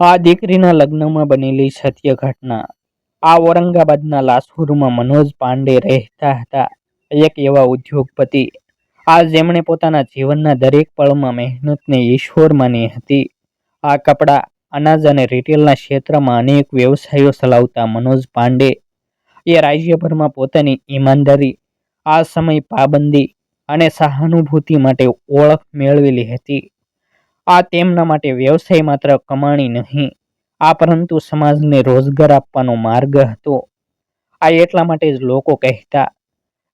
આ દીકરીના લગ્નમાં બનેલી સત્ય ઘટના. આ ઔરંગાબાદના લાસુરમાં મનોજ પાંડે રહેતા હતા, એક એવા ઉદ્યોગપતિ. આ જેમણે પોતાના જીવનના દરેક પળમાં મહેનતને ઈશ્વર માની હતી. આ કપડાં, અનાજ અને રિટેલના ક્ષેત્રમાં અનેક વ્યવસાયો ચલાવતા મનોજ પાંડે. એ રાજ્યભરમાં પોતાની ઈમાનદારી, આ સમય પાબંદી અને સહાનુભૂતિ માટે ઓળખ મેળવેલી હતી. આ તેમના માટે વ્યવસાય માત્ર કમાણી નહીં, આ પરંતુ સમાજને રોજગાર આપવાનો માર્ગ હતો. આ એટલા માટે જ લોકો કહેતા,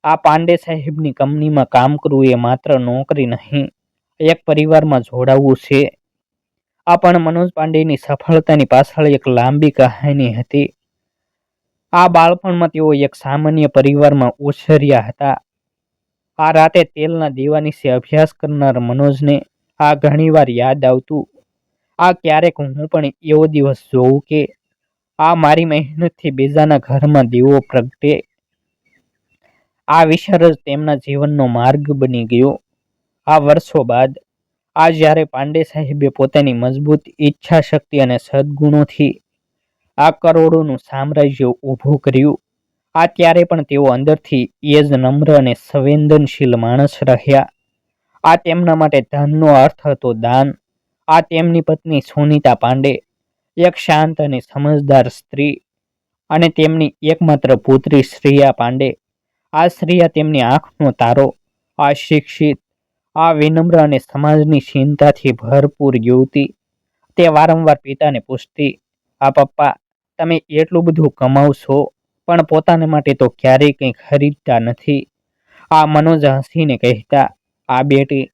આ પાંડે સાહેબની કંપનીમાં કામ કરવું એ માત્ર નોકરી નહીં, એક પરિવારમાં જોડાવવું છે. આ પણ મનોજ પાંડેની સફળતાની પાછળ એક લાંબી કહાની હતી. આ બાળપણમાં તેઓ એક સામાન્ય પરિવારમાં ઉછર્યા હતા. આ રાતે તેલના દીવા નીચે અભ્યાસ કરનાર મનોજને આ ઘણીવાર યાદ આવતું. આ ક્યારેક હું પણ એવો દિવસ જોઉં કે આ મારી મહેનતથી બીજાના ઘરમાં દીવો પ્રગટે. આ વિચાર જ તેમના જીવનનો માર્ગ બની ગયો. આ વર્ષો બાદ, આ જ્યારે પાંડે સાહેબે પોતાની મજબૂત ઈચ્છા શક્તિ અને સદગુણોથી આ કરોડોનું સામ્રાજ્ય ઊભું કર્યું, આ ત્યારે પણ તેઓ અંદરથી એ જ નમ્ર અને સંવેદનશીલ માણસ રહ્યા. આ તેમના માટે ધનનો અર્થ હતો દાન. આ તેમની પત્ની સુનીતા પાંડે, એક શાંત અને સમજદાર સ્ત્રી અને તેમની એકમાત્ર પુત્રી શ્રેયા પાંડે. આ શ્રેયા તેમની આંખનો તારો, આ શિક્ષિત, આ વિનમ્ર અને સમાજની ચિંતાથી ભરપૂર યુવતી. તે વારંવાર પિતાને પૂછતી, આ પપ્પા, તમે એટલું બધું કમાવશો, પણ પોતાને માટે તો ક્યારેય કંઈ ખરીદતા નથી. આ મનોજ હસીને કહેતા આ બેટી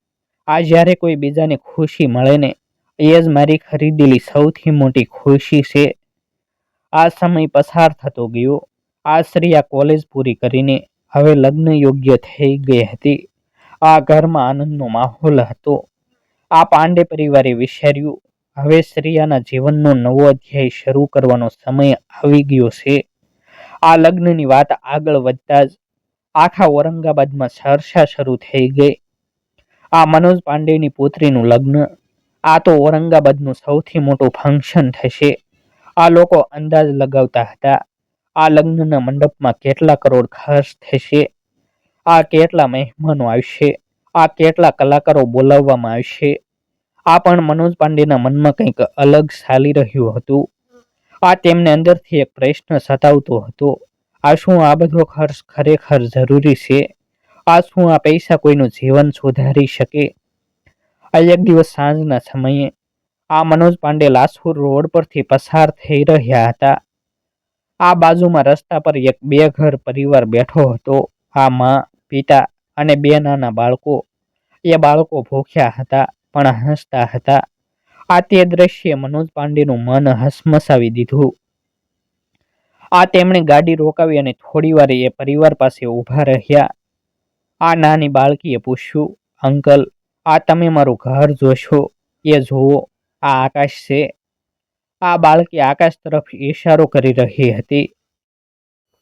આ જ્યારે કોઈ બીજાને ખુશી મળે ને, એ જ મારી ખરીદેલી સૌથી મોટી ખુશી છે. આ સમય પસાર થતો ગયો. આ શ્રેયા કોલેજ પૂરી કરીને હવે લગ્ન યોગ્ય થઈ ગઈ હતી. આ ઘરમાં આનંદનો માહોલ હતો. આ પાંડે પરિવારે વિચાર્યું, હવે શ્રેયાના જીવનનો નવો અધ્યાય શરૂ કરવાનો સમય આવી ગયો છે. આ લગ્નની વાત આગળ વધતા જ આખા ઔરંગાબાદમાં ચર્ચા શરૂ થઈ ગઈ. આ મનોજ પાંડેની પુત્રીનું લગ્ન. આ તો ઔરંગાબાદનું સૌથી મોટું ફંક્શન થશે. આ લોકો અંદાજ લગાવતા હતા. આ લગ્નના મંડપમાં કેટલા કરોડ ખર્ચ થશે? આ કેટલા મહેમાનો આવશે? આ કેટલા કલાકારો બોલાવવામાં આવશે? આ પણ મનોજ પાંડેના મનમાં કંઈક અલગ ચાલી રહ્યું હતું. આ તેમને અંદરથી એક પ્રશ્ન સતાવતો હતો. આ શું આ બધો ખર્ચ ખરેખર જરૂરી છે? શું આ પૈસા કોઈનું જીવન સુધારી શકે? આ એક દિવસ સાંજના સમયે આ મનોજ પાંડે લાસુર રોડ પરથી પસાર થઈ રહ્યા હતા. આ બાજુમાં રસ્તા પર એક બે ઘર પરિવાર બેઠો હતો. આ માં, પિતા અને બે નાના બાળકો. એ બાળકો ભૂખ્યા હતા, પણ હસતા હતા. આ તે દ્રશ્ય મનોજ પાંડેનું મન હસમસાવી દીધું. આ તેમણે ગાડી રોકાવી અને થોડી વાર એ પરિવાર પાસે ઊભા રહ્યા. આ નાની બાળકીએ પૂછ્યું, અંકલ, આ તમે મારું ઘર જોશો? એ જુઓ, આ આકાશ છે. આ બાળકી આકાશ તરફ ઈશારો કરી રહી હતી.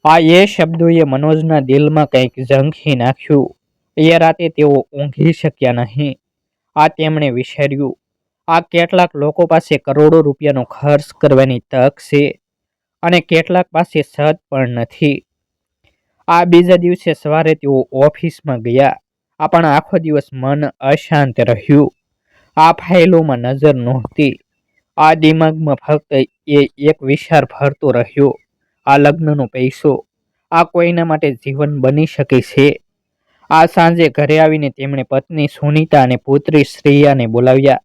આ એ શબ્દોએ મનોજના દિલમાં કંઈક ઝંખી નાખ્યું. એ રાતે તેઓ ઊંઘી શક્યા નહીં. આ તેમણે વિચાર્યું, આ કેટલાક લોકો પાસે કરોડો રૂપિયાનો ખર્ચ કરવાની તક છે અને કેટલાક પાસે સદ પણ નથી. આ બીજા દિવસે સવારે તેઓ ઓફિસમાં ગયા. આ પણ આખો દિવસ મન અશાંત રહ્યું. આ ફાઇલોમાં નજર નહોતી. આ દિમાગમાં ફક્ત એ એક વિચાર ફરતો રહ્યો. આ લગ્નનો પૈસો. આ કોઈના માટે જીવન બની શકે છે? આ સાંજે ઘરે આવીને તેમણે પત્ની સુનીતા અને પુત્રી શ્રેયાને બોલાવ્યા.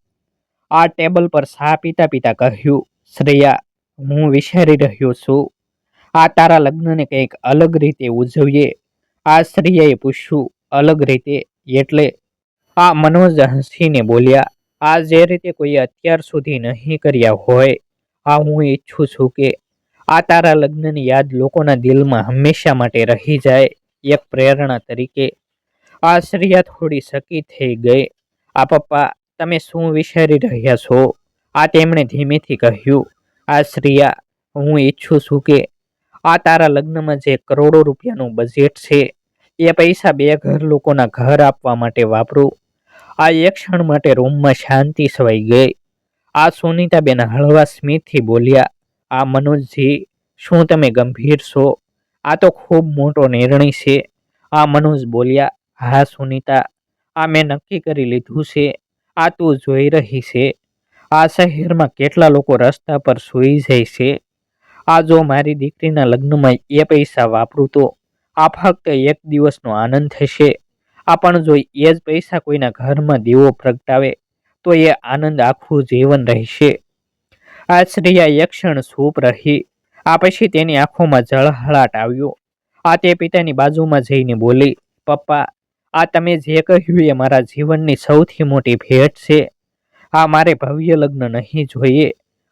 આ ટેબલ પર સા પીતા પીતા કહ્યું, શ્રેયા, હું વિચારી રહ્યો છું. આ તારા લગ્નને કંઈક અલગ રીતે ઉજવીએ. આ સ્ત્રીએ પૂછ્યું, અલગ રીતે? એટલે? આ મનોજ હસીને બોલ્યા, આ જે રીતે કોઈએ અત્યાર સુધી નહીં કર્યા હોય, આ હું ઈચ્છું છું કે આ તારા લગ્નની યાદ લોકોના દિલમાં હંમેશા માટે રહી જાય, એક પ્રેરણા તરીકે. આ શ્રેયા થોડી સકી થઈ ગઈ, આ પપ્પા, તમે શું વિચારી રહ્યા છો? આ તેમણે ધીમેથી કહ્યું, આ શ્રેયા હું ઈચ્છું છું કે આ તારા લગ્નમાં જે કરોડો રૂપિયાનું બજેટ છે, એ પૈસા બે ઘર લોકોના ઘર આપવા માટે વાપરું. આ એક ક્ષણ માટે રૂમમાં શાંતિ છવાઈ ગઈ. આ સુનિતાબેન હળવા સ્મિતથી બોલ્યા, આ મનોજજી, શું તમે ગંભીર છો? આ તો ખૂબ મોટો નિર્ણય છે. આ મનોજ બોલ્યા, હા સુનિતા, આ મેં નક્કી કરી લીધું છે. આ તું જોઈ રહી છે. આ શહેરમાં કેટલા લોકો રસ્તા પર સૂઈ જાય છે. આ જો મારી દીકરીના લગ્નમાં એ પૈસા વાપરું તો આ ફક્ત એક દિવસનો આનંદ થશે. આ પણ જો એ જ પૈસા કોઈના ઘરમાં દીવો પ્રગટાવે, તો એ આનંદ આખું જીવન રહેશે. આ શ્રેયા એક ક્ષણ સૂપ રહી. આ પછી તેની આંખોમાં જળહળાટ આવ્યો. આ તે પિતાની બાજુમાં જઈને બોલી, પપ્પા, આ તમે જે કહ્યું એ મારા જીવનની સૌથી મોટી ભેટ છે. આ મારે ભવ્ય લગ્ન નહીં જોઈએ.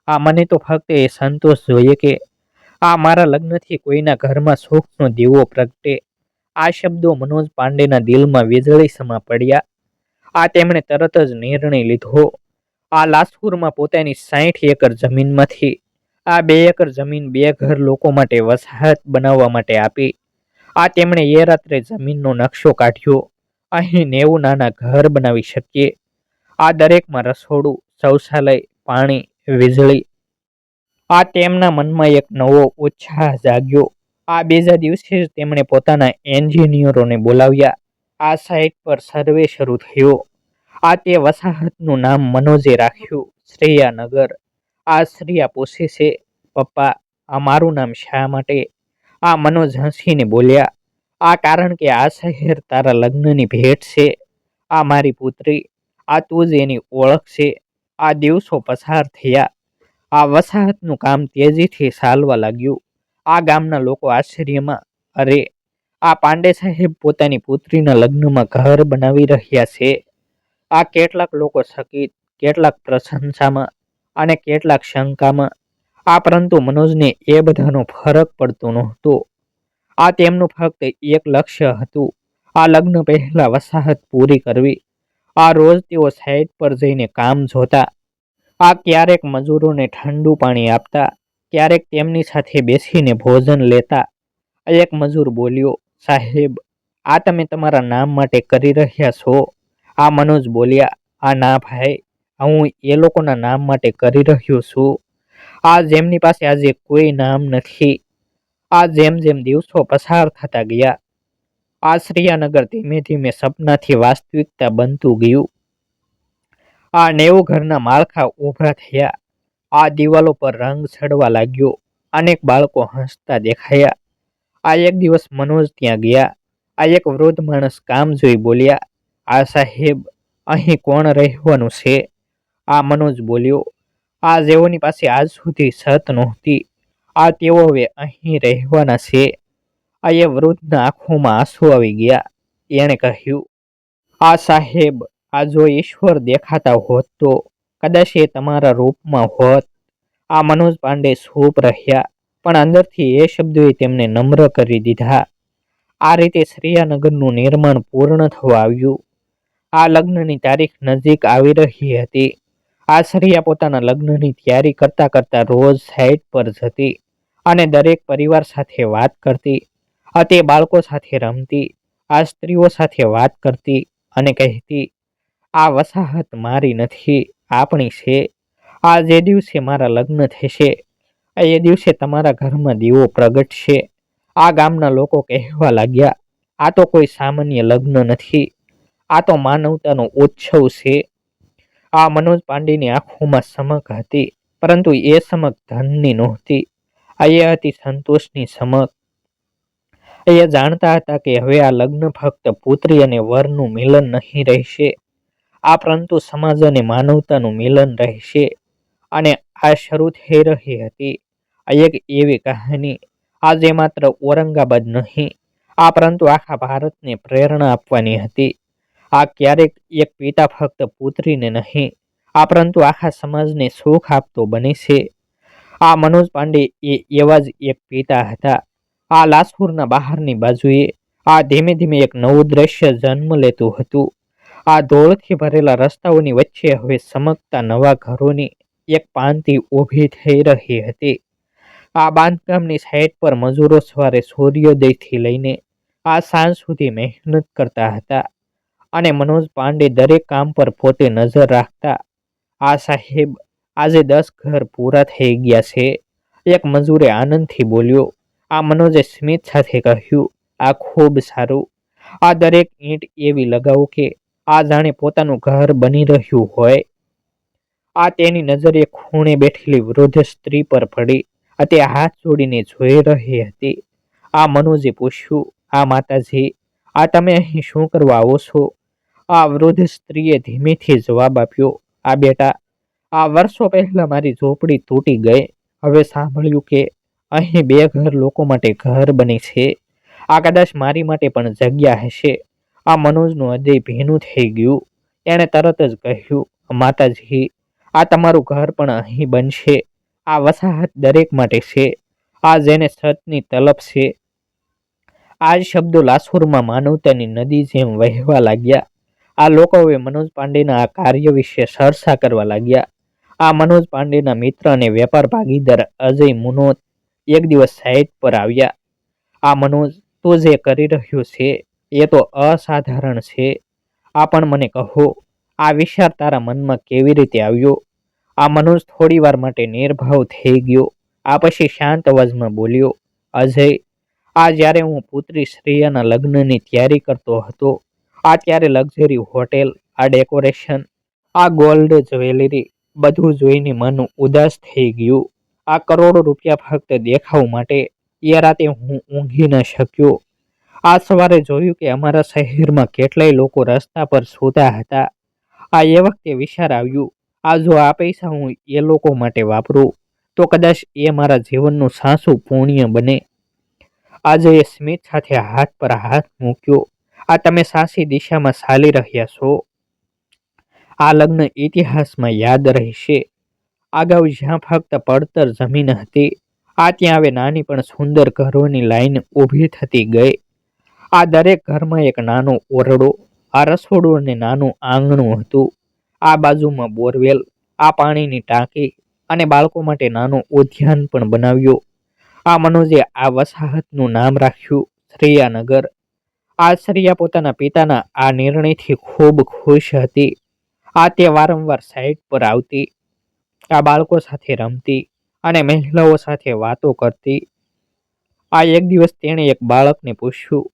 આ મને તો ફક્ત એ સંતોષ જોઈએ કે આ મારા લગ્નથી કોઈના ઘરમાં સુખનો દીવો પ્રગટે. આ શબ્દો મનોજ પાંડેના દિલમાં વીજળી સમા પડ્યા. આ તેમણે તરત જ નિર્ણય લીધો. આ લાસપુરમાં પોતાની સાઠ એકર જમીનમાંથી, આ બે એકર જમીન બે ઘર લોકો માટે વસાહત બનાવવા માટે આપી. આ તેમણે એ રાત્રે જમીનનો નકશો કાઢ્યો. અહીં નેવું નાના ઘર બનાવી શકીએ. આ દરેકમાં રસોડું, શૌચાલય, પાણી, વીજળી આ તેમના મનમાં એક નવો ઉત્સાહ જાગ્યો. આ બીજા દિવસે જ તેમણે પોતાના એન્જિનિયરોને બોલાવ્યા. આ સાઇટ પર સર્વે શરૂ થયો. આ તે વસાહતનું નામ મનોજે રાખ્યું. શ્રેયાનગર. આ શ્રેયા પૂછે છે, પપ્પા, આ મારું નામ શા માટે? આ મનોજ હસીને બોલ્યા, આ કારણ કે આ શહેર તારા લગ્નની ભેટ છે. આ મારી પુત્રી. આ તું જ એની ઓળખ છે. આ દિવસો પસાર થયા. આ વસાહતનું કામ તેજીથી ચાલવા લાગ્યું. આ ગામના લોકો આશ્ચર્યમાં, અરે, આ પાંડે સાહેબ પોતાની પુત્રીના લગ્નમાં ઘર બનાવી રહ્યા છે. આ કેટલાક લોકો સકિત, કેટલાક પ્રશંસામાં અને કેટલાક શંકામાં. આ પરંતુ મનોજને એ બધાનો ફરક પડતો નહોતો. આ તેમનું ફક્ત એક લક્ષ્ય હતું, આ લગ્ન પહેલાં વસાહત પૂરી કરવી. આ રોજ તેઓ સાઇટ પર જઈને કામ જોતા આ ક્યારેક મજૂરોને ઠંડુ પાણી આપતા, ક્યારેક તેમની સાથે બેસીને ભોજન લેતા. એક મજૂર બોલ્યો, સાહેબ, આ તમે તમારા નામ માટે કરી રહ્યા છો? આ મનોજ બોલ્યા, આ ના ભાઈ, હું એ લોકોના નામ માટે કરી રહ્યો છું. આ જેમની પાસે આજે કોઈ નામ નથી. આ જેમ જેમ દિવસો પસાર થતા ગયા. આ શ્રીયાનગર ધીમે ધીમે સપનાથી વાસ્તવિકતા બનતું ગયું. આ નેવું ઘરના માળખા ઊભા થયા. આ દિવાલો પર રંગ ચડવા લાગ્યો. અનેક બાળકો હસતા દેખાયા. આ એક દિવસ મનોજ ત્યાં ગયા. આ એક વૃદ્ધ માણસ કામ જોઈ બોલ્યા, આ સાહેબ, અહીં કોણ રહેવાનું છે? આ મનોજ બોલ્યો, આ જેઓની પાસે આજ સુધી છત નહોતી. આ તેઓ હવે અહીં રહેવાના છે. આ એ વૃદ્ધના આંખોમાં આંસુ આવી ગયા. એણે કહ્યું, આ સાહેબ આ જો ઈશ્વર દેખાતા હોત તો કદાચ એ તમારા રૂપમાં હોત. આ મનોજ પાંડે સૂપ રહ્યા, પણ અંદરથી એ શબ્દોએ તેમને નમ્ર કરી દીધા. આ રીતે શ્રેયાનગરનું નિર્માણ પૂર્ણ થવા આવ્યું. આ લગ્નની તારીખ નજીક આવી રહી હતી. આ શ્રેયા પોતાના લગ્નની તૈયારી કરતા કરતા રોજ સાઈડ પર જતી અને દરેક પરિવાર સાથે વાત કરતી તે બાળકો સાથે રમતી, આ સ્ત્રીઓ સાથે વાત કરતી અને કહેતી આ વસાહત મારી નથી, આપણી છે. આ જે દિવસે મારા લગ્ન થશે, એ દિવસે તમારા ઘરમાં દીવો પ્રગટશે. આ ગામના લોકો કહેવા લાગ્યા, આ તો કોઈ સામાન્ય લગ્ન નથી. આ તો માનવતાનો ઉત્સવ છે. આ મનોજ પાંડેની આંખોમાં સમક હતી, પરંતુ એ સમક ધનની નહોતી. આ એ હતી સંતોષની સમક. એ જાણતા હતા કે હવે આ લગ્ન ફક્ત પુત્રી અને વરનું મિલન નહીં રહેશે. આ પરંતુ સમાજ અને માનવતાનું મિલન રહેશે અને આ શરૂ થઈ રહી હતી. આ એક એવી કહાની. આજે માત્ર ઔરંગાબાદ નહીં, આ પરંતુ આખા ભારતને પ્રેરણા આપવાની હતી. આ ક્યારેક એક પિતા ફક્ત પુત્રીને નહીં, આ પરંતુ આખા સમાજને સુખ આપતો બને છે. આ મનોજ પાંડે એ એવા જ એક પિતા હતા. આ લાસપુરના બહારની બાજુએ આ ધીમે ધીમે એક નવું દ્રશ્ય જન્મ લેતું હતું. આ ધોળથી ભરેલા રસ્તાઓની વચ્ચે હવે ચમકતા નવા ઘરોની એક પાંતિ ઊભી થઈ રહી હતી. આ બાંધકામની સાઈડ પર મજૂરો સવારે સૂર્યોદયથી લઈને આ સાંજ સુધી મહેનત કરતા હતા અને મનોજ પાંડે દરેક કામ પર પોતે નજર રાખતા, આ સાહેબ, આજે દસ ઘર પૂરા થઈ ગયા છે. એક મજૂરે આનંદથી બોલ્યો, આ મનોજે સ્મિત સાથે કહ્યું, આ ખૂબ સારું. આ દરેક ઈંટ એવી લગાવો કે આ જાણે પોતાનું ઘર બની રહ્યું હોય. આ તેની નજર ખૂણે બેઠેલી વૃદ્ધ સ્ત્રી પર પડી. તે હાથ જોડીને જોઈ રહી હતી. આ મનોજે પૂછ્યું, આ માતાજી, આ તમે અહીં શું કરવા આવો છો? આ વૃદ્ધ સ્ત્રીએ ધીમેથી જવાબ આપ્યો, આ બેટા, આ વર્ષો પહેલા મારી ઝોપડી તૂટી ગઈ. હવે સાંભળ્યું કે અહીં બે ઘર લોકો માટે ઘર બને છે. આ કદાચ મારી માટે પણ જગ્યા હશે. આ મનોજનું હૃદય ભીનું થઈ ગયું. એણે તરત જ કહ્યું, માતાજી, આ તમારું ઘર પણ અહીં બનશે. આ વસાહત દરેક માટે છે. આ જેને સતની તલપ છે. આ જ શબ્દો લાસુરમાં માનવતાની નદી જેમ વહેવા લાગ્યા. આ લોકોએ મનોજ પાંડેના આ કાર્ય વિશે સરસા કરવા લાગ્યા. આ મનોજ પાંડેના મિત્ર અને વેપાર ભાગીદાર અજય મુનોત એક દિવસ સાઇટ પર આવ્યા. આ મનોજ તું જે કરી રહ્યો છે એ તો અસાધારણ છે. આ પણ મને કહો, આ વિચાર તારા મનમાં કેવી રીતે આવ્યો? આ મનોજ થોડી વાર માટે નિર્ભાવ થઈ ગયો. આ પછી શાંત અવાજમાં બોલ્યો, અજય, આ જ્યારે હું પુત્રી શ્રેયાના લગ્નની તૈયારી કરતો હતો, આ ત્યારે લક્ઝરી હોટેલ, આ ડેકોરેશન, આ ગોલ્ડ જ્વેલરી બધું જોઈને મન ઉદાસ થઈ ગયું. આ કરોડો રૂપિયા ફક્ત દેખાવ માટે, એ રાતે હું ઊંઘી ન શક્યો. આ સવારે જોયું કે અમારા શહેરમાં કેટલાય લોકો રસ્તા પર સૂતા હતા. આ એ વખતે વિચાર આવ્યું, આ જો આ પૈસા હું એ લોકો માટે વાપરું, તો કદાચ એ મારા જીવનનું સાસુ પુણ્ય બને. આજે એ સ્મિત સાથે હાથ પર હાથ મૂક્યો, આ તમે સાસી દિશામાં ચાલી રહ્યા છો. આ લગ્ન ઇતિહાસમાં યાદ રહેશે. અગાઉ જ્યાં ફક્ત પડતર જમીન હતી, આ ત્યાં હવે નાની પણ સુંદર ઘરોની લાઈન ઊભી થતી ગઈ. આ દરેક ઘરમાં એક નાનો ઓરડો, આ રસોડું અને નાનું આંગણું હતું. આ બાજુમાં બોરવેલ, આ પાણીની ટાંકી અને બાળકો માટે નાનું ઉદ્યાન પણ બનાવ્યું. આ મનોજે આ વસાહતનું નામ રાખ્યું, શ્રેયાનગર. આ શ્રેયા પોતાના પિતાના આ નિર્ણયથી ખૂબ ખુશ હતી. આ તે વારંવાર સાઇટ પર આવતી, આ બાળકો સાથે રમતી અને મહિલાઓ સાથે વાતો કરતી. આ એક દિવસ તેણે એક બાળકને પૂછ્યું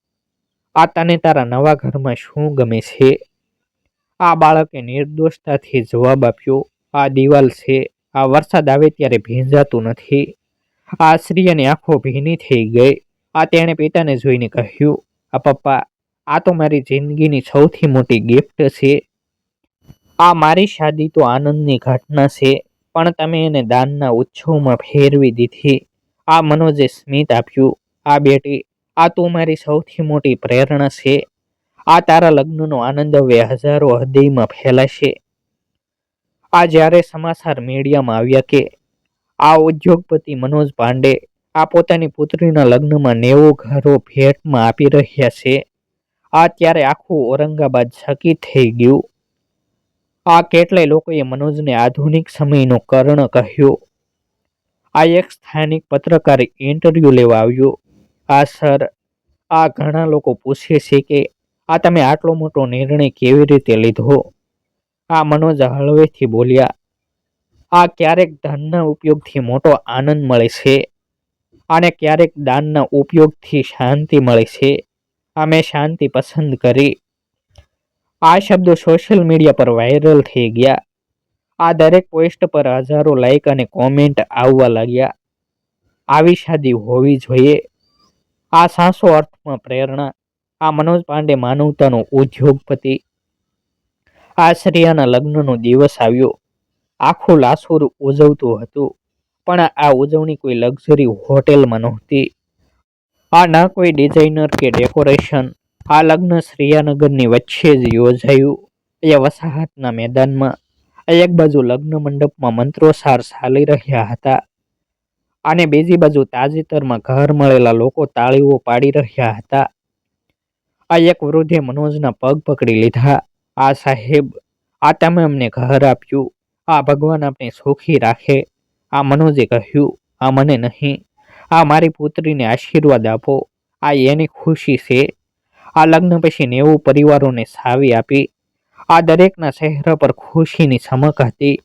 આ તને તારા નવા ઘરમાં શું ગમે છે? આ બાળકે નિર્દોષતાથી જવાબ આપ્યો, આ દિવાલ છે, આ વરસાદ આવે ત્યારે ભીંજાતું નથી. આ સ્ત્રીની આંખો ભીની થઈ ગઈ. આ તેણે પિતાને જોઈને કહ્યું, આ પપ્પા, આ તો મારી જિંદગીની સૌથી મોટી ગિફ્ટ છે. આ મારી શાદી તો આનંદની ઘટના છે, પણ તમે એને દાનના ઉત્સવમાં ફેરવી દીધી. આ મનોજે સ્મિત આપ્યું, આ બેટી આ તું મારી સૌથી મોટી પ્રેરણા છે. આ તારા લગ્નનો આનંદ હવે હજારો હૃદયમાં ફેલાશે. આ જ્યારે સમાચાર મીડિયામાં આવ્યા કે આ ઉદ્યોગપતિ મનોજ પાંડે આ પોતાની પુત્રીના લગ્નમાં નેવું ઘરો ભેટમાં આપી રહ્યા છે. આ ત્યારે આખું ઔરંગાબાદ છકી થઈ ગયું. આ કેટલાય લોકોએ મનોજને આધુનિક સમયનો કર્ણ કહ્યો. આ એક સ્થાનિક પત્રકાર ઇન્ટરવ્યૂ લેવા આવ્યો. આ સર, આ ઘણા લોકો પૂછે છે કે આ તમે આટલો મોટો નિર્ણય કેવી રીતે લીધો? આ મનોજ હળવેથી બોલ્યા, આ ક્યારેક ધનના ઉપયોગથી મોટો આનંદ મળે છે. અને ક્યારેક દાનના ઉપયોગથી શાંતિ મળે છે. આ મેં શાંતિ પસંદ કરી. આ શબ્દો સોશિયલ મીડિયા પર વાયરલ થઈ ગયા. આ દરેક પોસ્ટ પર હજારો લાઈક અને કોમેન્ટ આવવા લાગ્યા. આવી શાદી હોવી જોઈએ. આ સાસો અર્થમાં પ્રેરણા, આ મનોજ પાંડે માનવતાનો ઉદ્યોગપતિ. આ શ્રેયાના લગ્નનો દિવસ આવ્યો. આખું લાસુર ઉજવતું હતું, પણ આ ઉજવણી કોઈ લક્ઝરી હોટેલમાં નહોતી. આ ના કોઈ ડિઝાઇનર કે ડેકોરેશન, આ લગ્ન શ્રેયાનગરની વચ્ચે જ યોજાયું. એ વસાહતના મેદાનમાં, એક બાજુ લગ્ન મંડપમાં મંત્રોસાર ચાલી રહ્યા હતા. અને બીજી બાજુ તાજેતરમાં ઘર મળેલા લોકો તાળીઓ પાડી રહ્યા હતા. આ એક વૃદ્ધે મનોજના પગ પકડી લીધા. આ સાહેબ, આ તમે અમને ઘર આપ્યું. આ ભગવાન આપણે સુખી રાખે. આ મનોજે કહ્યું, આ મને નહીં. આ મારી પુત્રીને આશીર્વાદ આપો. આ એની ખુશી છે. આ લગ્ન પછી નેવું પરિવારોને સાવી આપી. આ દરેકના ચહેરા પર ખુશીની ચમક હતી.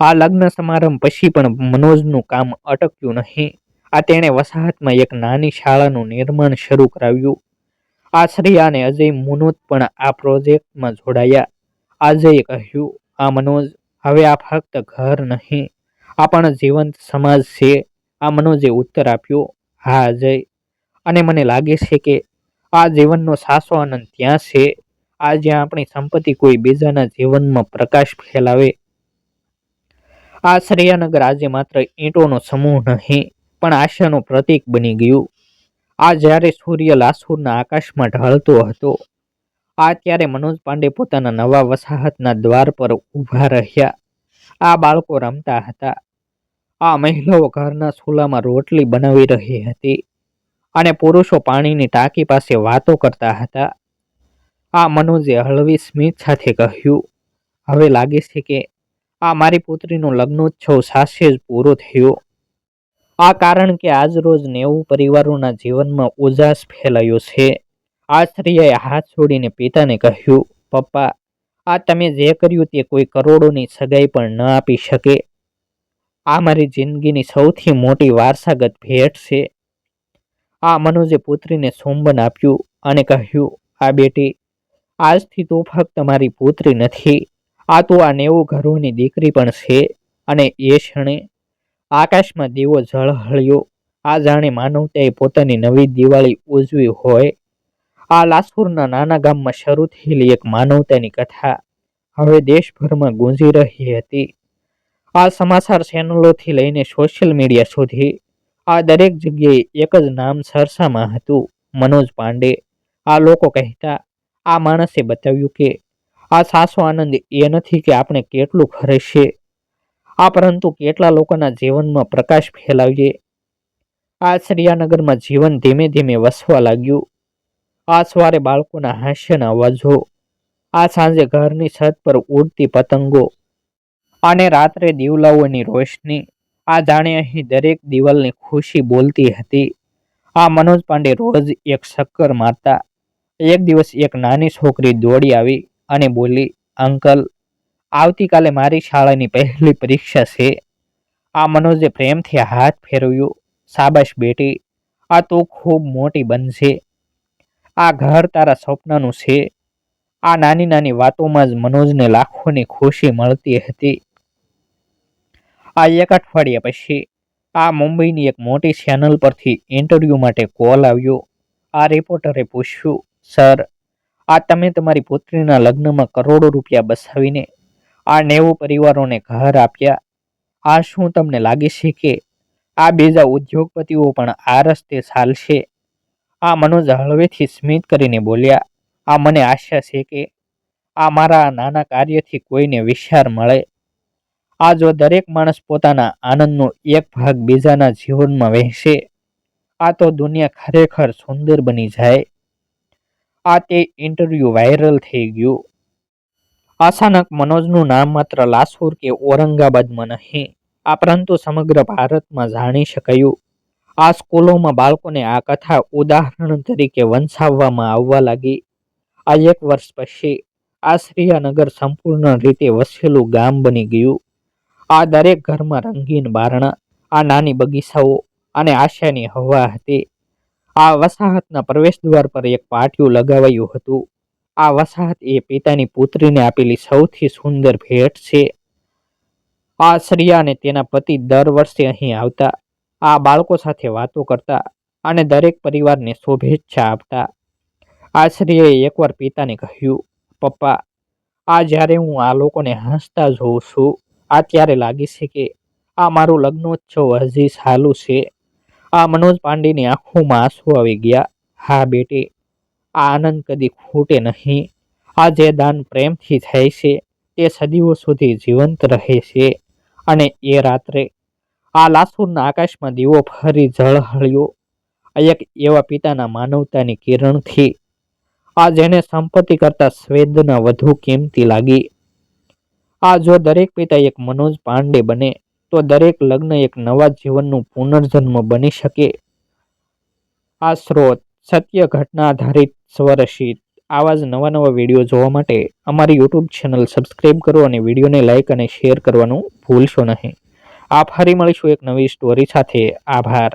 આ લગ્ન સમારંભ પછી પણ મનોજનું કામ અટક્યું નહીં. આ તેણે વસાહતમાં એક નાની શાળાનું નિર્માણ શરૂ કરાવ્યું. આ શ્રેયા અને અજય મુનોત પણ આ પ્રોજેક્ટમાં જોડાયા. અજયે કહ્યું, આ મનોજ, હવે આ ફક્ત ઘર નહીં, આ પણ જીવંત સમાજ છે આ મનોજે ઉત્તર આપ્યો, હા, અજય. અને મને લાગે છે કે આ જીવનનો સાસો આનંદ ત્યાં છે. આ જ્યાં આપણી સંપત્તિ કોઈ બીજાના જીવનમાં પ્રકાશ ફેલાવે આ આજે માત્ર ઈંટોનો સમૂહ નહીં, પણ આશાનું પ્રતીક બની ગયું. આ જ્યારે સૂર્ય લાસુરના આકાશમાં ઢળતો હતો, આ ત્યારે મનોજ પાંડે પોતાના નવા વસાહતના દ્વાર પર ઊભા રહ્યા. આ બાળકો રમતા હતા. આ મહિલાઓ ઘરના સુલામાં રોટલી બનાવી રહી હતી અને પુરુષો પાણીની ટાંકી પાસે વાતો કરતા હતા. આ મનોજે હળવી સ્મિત સાથે કહ્યું, હવે લાગે છે કે આ મારી પુત્રીનો લગ્નોત્સવ સાસે જ પૂરો થયો. આ કારણ કે આજ રોજ નેવું પરિવારોના જીવનમાં ઉજાસ ફેલાયો છે. આ સ્ત્રીએ હાથ છોડીને પિતાને કહ્યું, પપ્પા, આ તમે જે કર્યું તે કોઈ કરોડોની સગાઈ પણ ન આપી શકે. આ મારી જિંદગીની સૌથી મોટી વારસાગત ભેટ છે. આ મનોજે પુત્રીને સોંબન આપ્યું અને કહ્યું, આ બેટી, આજથી તું ફક્ત મારી પુત્રી નથી. આ તો આ નેવું ઘરોની દીકરી પણ છે અને એ ક્ષણે આકાશમાં દીવો ઝળહળ્યો. આ જાણે માનવતાએ પોતાની નવી દિવાળી ઉજવી હોય. આ લાસુરના નાના ગામમાં શરૂ થયેલી એક માનવતાની કથા હવે દેશભરમાં ગુંજી રહી હતી. આ સમાચાર ચેનલોથી લઈને સોશિયલ મીડિયા સુધી આ દરેક જગ્યાએ એક જ નામ સરસામાં હતું, મનોજ પાંડે. આ લોકો કહેતા, આ માણસે બતાવ્યું કે આ સાસો આનંદ એ નથી કે આપણે કેટલું ખરેશે આ પરંતુ કેટલા લોકોના જીવનમાં પ્રકાશ ફેલાવીએ. આ શ્રીયાનગરમાં જીવન ધીમે ધીમે વસવા લાગ્યું. આ સવારે બાળકોના હાસ્યના અવાજો. આ સાંજે ઘરની છત પર ઉડતી પતંગો. અને રાત્રે દીવલાઓની રોશની. આ જાણે અહીં દરેક દિવાલની ખુશી બોલતી હતી. આ મનોજ પાંડે રોજ એક શક્કર મારતા. એક દિવસ એક નાની છોકરી દોડી આવી. અને બોલી, અંકલ, આવતીકાલે મારી શાળાની પહેલી પરીક્ષા છે. આ મનોજે પ્રેમથી હાથ ફેરવ્યો. સાબાશ બેટી, આ તો ખૂબ મોટી બનશે આ ઘર તારા સ્વપ્નનું છે. આ નાની નાની વાતોમાં જ મનોજને લાખોની ખુશી મળતી હતી. આ એક અઠવાડિયા પછી, આ મુંબઈની એક મોટી ચેનલ પરથી ઇન્ટરવ્યૂ માટે કોલ આવ્યો. આ રિપોર્ટરે પૂછ્યું સર આ તમે તમારી પુત્રીના લગ્નમાં કરોડો રૂપિયા બસાવીને આ નેવું પરિવારોને ઘર આપ્યા. આ શું તમને લાગે છે કે આ બીજા ઉદ્યોગપતિઓ પણ આ રસ્તે ચાલશે? આ મનોજ હળવેથી સ્મિત કરીને બોલ્યા, આ મને આશા છે કે આ મારા નાના કાર્યથી કોઈને વિચાર મળે. આ જો દરેક માણસ પોતાના આનંદનો એક ભાગ બીજાના જીવનમાં વહેશે આ તો દુનિયા ખરેખર સુંદર બની જાય. આ તે ઇન્ટરવ્યૂ વાયરલ થઈ ગયું. અચાનક મનોજનું નામ માત્ર લાસુર કે ઔરંગાબાદમાં નહીં, આ પરંતુ સમગ્ર ભારતમાં જાણી શકાયું. આ સ્કૂલોમાં બાળકોને આ કથા ઉદાહરણ તરીકે વંચાવવામાં આવવા લાગી. આ એક વર્ષ પછી આ શ્રીયાનગર સંપૂર્ણ રીતે વસેલું ગામ બની ગયું. આ દરેક ઘરમાં રંગીન બારણા, આ નાની બગીચાઓ અને આશાની હવા હતી. આ વસાહતના પ્રવેશ દ્વાર પર એક પાટિયું લગાવાયું હતું. આ વસાહત એ પિતાની પુત્રીને આપેલી સૌથી સુંદર ભેટ છે. આ શ્રિયા તેના પતિ દર વર્ષે અહીં આવતા, આ બાળકો સાથે વાતો કરતા અને દરેક પરિવારને શુભેચ્છા આપતા. આ શ્રીએ એકવાર પિતાને કહ્યું, પપ્પા, આ જ્યારે હું આ લોકોને હસતા જોઉં છું, આ ત્યારે લાગે છે કે આ મારું લગ્નોત્સવ હજી સારું છે. આ મનોજ પાંડેની આંખોમાં આંસુ આવી ગયા. હા બેટી, આ આનંદ કદી ખૂટે નહીં. આ જે દાન પ્રેમથી થાય છે, તે સદીઓ સુધી જીવંત રહે છે અને એ રાત્રે આ લાસુરના આકાશમાં દીવો ફરી ઝળહળ્યો. એક એવા પિતાના માનવતાની કિરણથી આ જેને સંપત્તિ કરતા સ્વેદના વધુ કિંમતી લાગી. આ જો દરેક પિતા એક મનોજ પાંડે બને તો દરેક લગ્ન એક નવા જીવનનું પુનર્જન્મ બની શકે. આ સ્રોત સત્ય ઘટના આધારિત સ્વરસિત આવા જ નવા નવા વીડિયો જોવા માટે અમારી યુટ્યુબ ચેનલ સબસ્ક્રાઈબ કરો અને વિડીયોને લાઇક અને શેર કરવાનું ભૂલશો નહીં. આપ ફરી મળીશું એક નવી સ્ટોરી સાથે. આભાર.